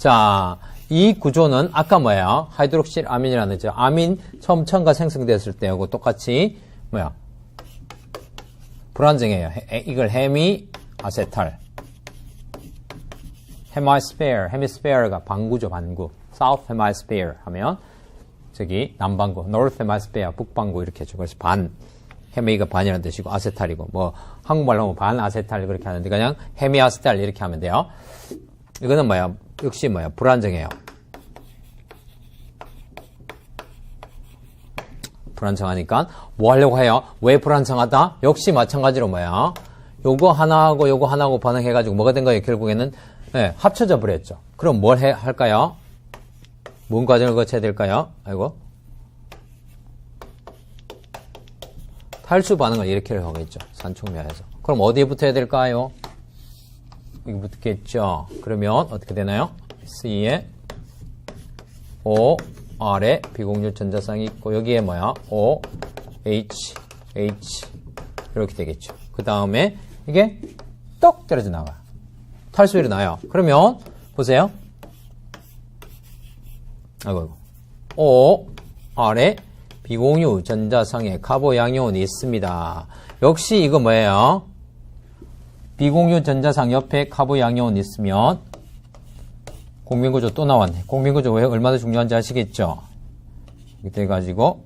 자, 이 구조는 아까 뭐야? 하이드록실 아민이라는 저 아민 처음 첨가 생성됐을 때하고 똑같이 뭐야? 불안정해요. 해- 이걸 헤미 아세탈. 헤마스페어, 헤미스페어가 반구죠, 반구. South Hemisphere 하면 저기 남반구, North Hemisphere, 북반구 이렇게 해죠. 그래서 반, 헤미가 반이라는 뜻이고 아세탈이고 뭐 한국말로 하면 반 아세탈 그렇게 하는데 그냥 헤미 아세탈 이렇게 하면 돼요. 이거는 뭐야? 역시 뭐야? 불안정해요. 불안정하니까 뭐 하려고 해요? 왜 불안정하다? 역시 마찬가지로 뭐야? 요거 하나하고 요거 하나하고 반응해가지고 뭐가 된 거예요? 결국에는 네, 합쳐져 버렸죠. 그럼 뭘 해, 할까요? 뭔 과정을 거쳐야 될까요? 아이고. 탈수 반응을 이렇게 하겠죠. 산촉면에서. 그럼 어디에 붙어야 될까요? 여기 붙겠죠. 그러면 어떻게 되나요? C에 O, R에 비공유 전자쌍이 있고 여기에 뭐야? O, H, H 이렇게 되겠죠. 그 다음에 이게 똑 떨어져 나가요. 탈수 일어나요. 그러면 보세요. 아이고, 아이고. O, R에 비공유 전자상에 카보 양이온이 있습니다. 역시 이거 뭐예요? 비공유 전자상 옆에 카보 양이온이 있으면 공민구조 또 나왔네. 공민구조 왜 얼마나 중요한지 아시겠죠? 이렇게 돼가지고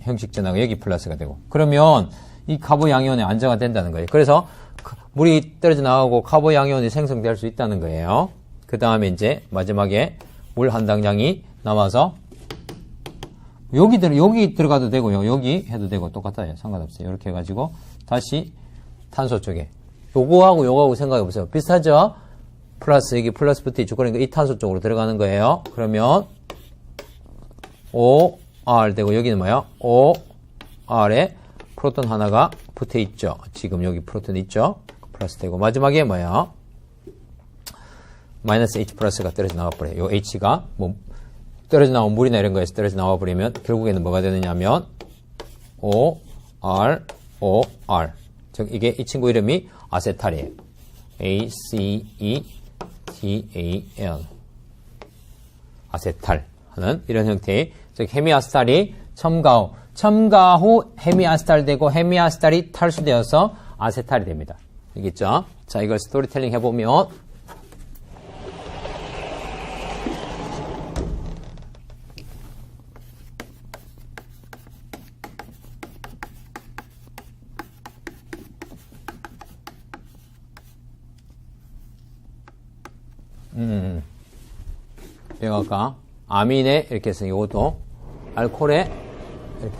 형식 전화가 여기 플러스가 되고 그러면 이 카보 양이온이 안정화 된다는 거예요. 그래서 그 물이 떨어져 나가고 카보 양이온이 생성될 수 있다는 거예요. 그 다음에 이제 마지막에 물 한 당량이 남아서 여기 들 여기 들어가도 되고요. 여기 해도 되고 똑같아요. 상관없어요. 이렇게 해가지고 다시 탄소 쪽에 요거하고 요거하고 생각해 보세요. 비슷하죠? 플러스 여기 플러스 붙어 있죠. 그러니까 이 탄소 쪽으로 들어가는 거예요. 그러면 O R 되고 여기는 뭐야? O R에 프로톤 하나가 붙어 있죠. 지금 여기 프로톤 있죠. 플러스 되고 마지막에 뭐야? 마이너스 H 플러스가 떨어져 나와 버려요. 요 H가 뭐 떨어져 나온 물이나 이런 거에서 떨어져 나와 버리면 결국에는 뭐가 되느냐면 O R O R 즉 이게 이 친구 이름이 아세탈이에요. A C E T A L 아세탈 하는 이런 형태의 즉 헤미아스탈이 첨가 후 첨가 후 헤미아스탈 되고 헤미아스탈이 탈수되어서 아세탈이 됩니다. 알겠죠? 자 이걸 스토리텔링 해보면 여기가 아민에 이렇게 해서 이것도 알코올에 이렇게.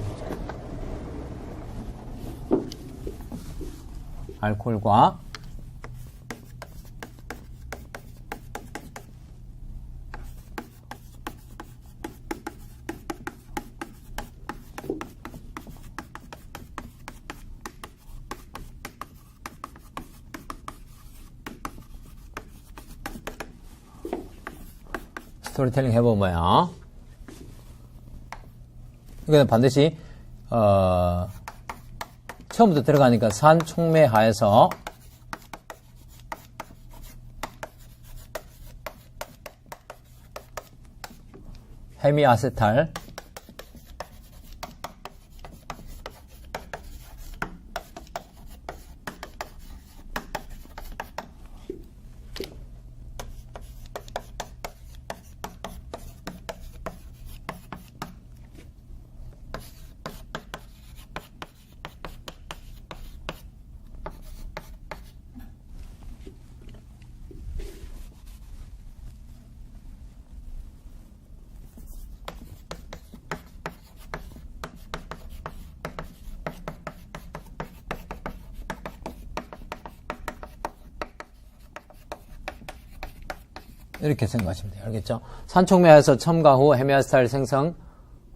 알코올과 스토리텔링 해보면 뭐야? 이거는 반드시 어, 처음부터 들어가니까 산촉매하에서 헤미아세탈 이렇게 생각하시면 돼요. 알겠죠? 산촉매에서 첨가 후 헤미아스탈 생성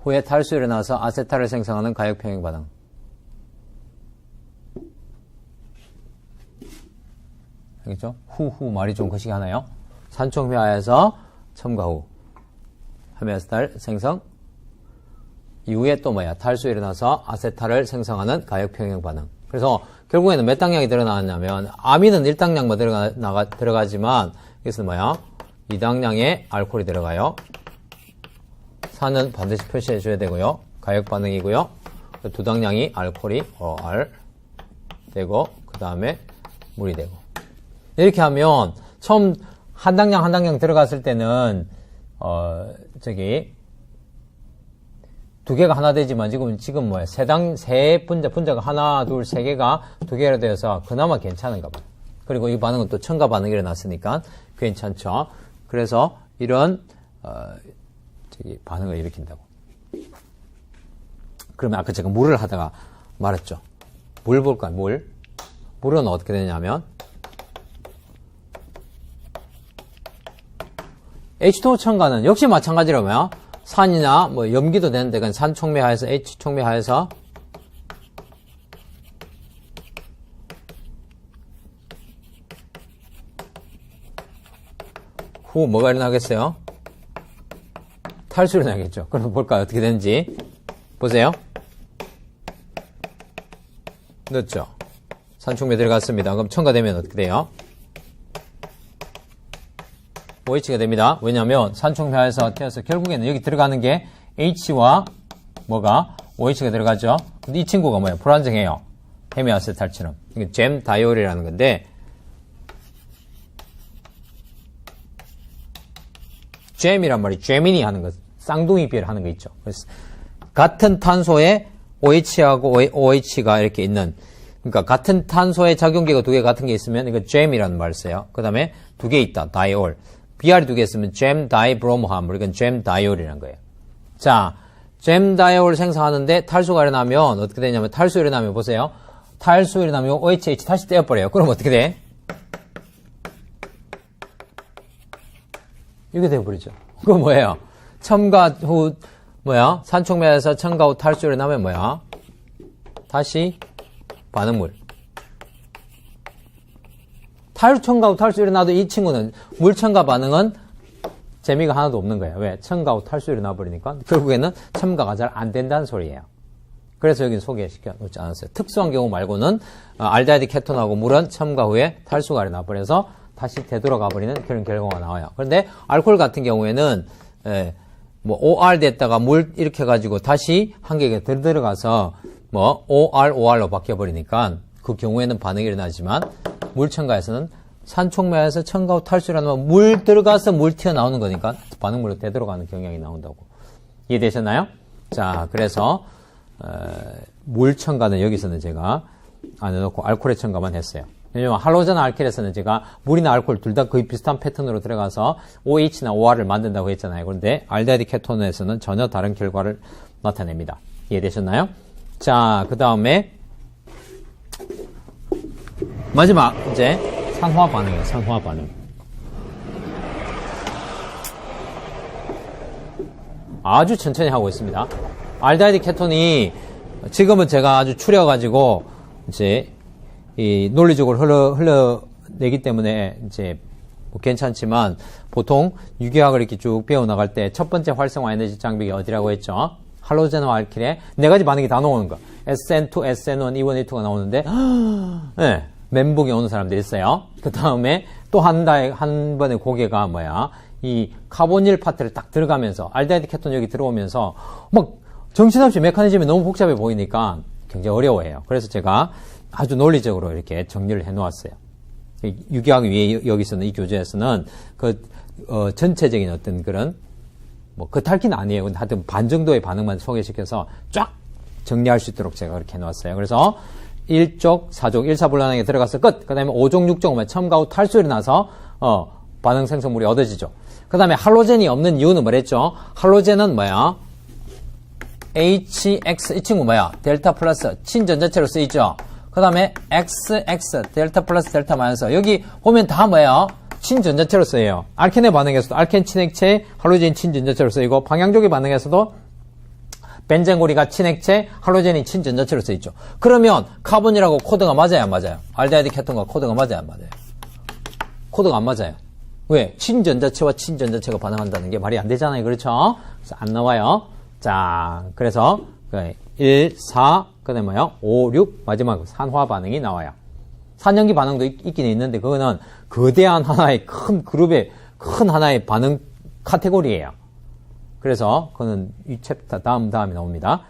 후에 탈수 일어나서 아세탈을 생성하는 가역 평행 반응. 알겠죠? 후후 말이 좀 거시기 하나요? 산촉매에서 첨가 후 헤미아스탈 생성 이후에 또 뭐야? 탈수 일어나서 아세탈을 생성하는 가역 평행 반응. 그래서 결국에는 몇 당량이 들어나왔냐면 아민은 1당량만 들어가, 나가, 들어가지만 이것은 뭐야? 2당량의 알코올이 들어가요. 산은 반드시 표시해 줘야 되고요. 가역 반응이고요. 두 당량이 알코올이 OR 되고 그 다음에 물이 되고 이렇게 하면 처음 한 당량 한 당량 들어갔을 때는 어 저기 두 개가 하나 되지만 지금 지금 뭐야 세당 세 분자 분자가 하나 둘 세 개가 두 개로 되어서 그나마 괜찮은가 봐요. 그리고 이 반응은 또 첨가 반응이 일어났으니까 괜찮죠. 그래서 이런 어 저기 반응을 일으킨다고. 그러면 아까 제가 물을 하다가 말했죠. 물 볼까요? 물. 물은 어떻게 되냐면 H2O 첨가는 역시 마찬가지라고요. 산이나 뭐 염기도 되는데 그건 산 촉매하에서 H 촉매하에서 후 뭐가 일어나겠어요? 탈수를 나겠죠. 그럼 볼까요? 어떻게 되는지. 보세요. 넣었죠. 산촉매 들어갔습니다. 그럼 첨가되면 어떻게 돼요? OH가 됩니다. 왜냐하면 산촉매에서 튀어서 결국에는 여기 들어가는 게 H와 뭐가 OH가 들어가죠. 근데 이 친구가 뭐예요? 불안정해요. 헤미아세탈처럼. 이게 잼 다이올이라는 건데 잼이란 말이 잼이니 하는 거, 쌍둥이 비를 하는 거 있죠. 그래서 같은 탄소에 OH하고 OH가 이렇게 있는 그러니까 같은 탄소의 작용계가 두 개 같은 게 있으면 이거 잼이라는 말을 써요. 그 다음에 두 개 있다. 다이올. BR이 두 개 있으면 잼 다이브로모함. 이건 잼 다이올이라는 거예요. 자, 잼 다이올 생성하는데 탈수가 일어나면 어떻게 되냐면 탈수 일어나면 보세요. 탈수 일어나면 OHH 다시 떼어버려요. 그럼 어떻게 돼? 이렇게 되어버리죠. 그거 뭐예요? 첨가 후, 뭐야? 산촉매에서 첨가 후 탈수 일어나면 뭐야? 다시 반응물. 탈 첨가 후 탈수 일어나도 이 친구는 물 첨가 반응은 재미가 하나도 없는 거예요. 왜? 첨가 후 탈수 일어나 버리니까 결국에는 첨가가 잘 안 된다는 소리예요. 그래서 여기 소개시켜 놓지 않았어요. 특수한 경우 말고는 어, 알데하이드 케톤하고 물은 첨가 후에 탈수가 일어나 버려서 다시 되돌아가 버리는 그런 결과가 나와요. 그런데 알코올 같은 경우에는 예, 뭐 OR 됐다가 물 이렇게 해가지고 다시 한 개가 더 들어가서 뭐 OR, OR로 바뀌어 버리니까 그 경우에는 반응이 일어나지만 물 첨가에서는 산촉매에서 첨가 후 탈수라는 물 들어가서 물 튀어나오는 거니까 반응물로 되돌아가는 경향이 나온다고. 이해되셨나요? 자, 그래서 어, 물 첨가는 여기서는 제가 안 해놓고 알코올의 첨가만 했어요. 왜냐면 할로젠 알켈에서는 제가 물이나 알코올 둘 다 거의 비슷한 패턴으로 들어가서 OH나 OR을 만든다고 했잖아요. 그런데 알데하이드 케톤에서는 전혀 다른 결과를 나타냅니다. 이해되셨나요? 자, 그 다음에 마지막 이제 산화 반응이에요. 산화 반응. 아주 천천히 하고 있습니다. 알데하이드 케톤이 지금은 제가 아주 추려가지고 이제 이 논리적으로 흘러, 흘러내기 때문에 이제 뭐 괜찮지만 보통 유기학을 이렇게 쭉 배워나갈 때 첫 번째 활성화 에너지 장비가 어디라고 했죠? 할로젠과 알킬의 네 가지 반응이 다 나오는 거. SN2, SN1, E1, E2가 나오는데, 네, 멘붕이 오는 사람들이 있어요. 그 다음에 또 한 달, 한 번의 고개가 뭐야. 이 카보닐 파트를 딱 들어가면서, 알데하이드 케톤 여기 들어오면서, 막 정신없이 메커니즘이 너무 복잡해 보이니까 굉장히 어려워해요. 그래서 제가 아주 논리적으로 이렇게 정리를 해 놓았어요. 유기학 위에 여기서는 이 교재에서는 그 어, 전체적인 어떤 그런 뭐 그탈기는 아니에요. 하여튼 반 정도의 반응만 소개시켜서 쫙 정리할 수 있도록 제가 그렇게 해 놓았어요. 그래서 1쪽, 4쪽, 1, 4불란하게 들어가서 끝. 그 다음에 5종, 6종은 첨가 후 탈수율이 나서 어, 반응 생성물이 얻어지죠. 그 다음에 할로젠이 없는 이유는 뭐랬죠? 할로젠은 뭐야? HX 이 친구 뭐야? 델타 플러스 친전자체로 쓰이죠. 그 다음에 XX 델타 플러스 델타 마이너스 여기 보면 다 뭐예요? 친전자체로 쓰여요. 알켄의 반응에서도 알켄 친액체, 할로젠 친전자체로 쓰이고 방향족의 반응에서도 벤젠고리가 친액체, 할로젠이 친전자체로 쓰이죠. 그러면 카본이라고 코드가 맞아요, 안 맞아요? 알데하이드 케톤과 코드가 맞아요, 안 맞아요? 코드가 안 맞아요. 왜? 친전자체와 친전자체가 반응한다는 게 말이 안 되잖아요. 그렇죠? 그래서 안 나와요. 자, 그래서 1, 4, 그 다음에 뭐요? 5, 6, 마지막 산화 반응이 나와요. 산염기 반응도 있, 긴 있는데 그거는 거대한 하나의 큰 그룹의 큰 하나의 반응 카테고리예요. 그래서 그는 이 챕터 다음 다음에 나옵니다.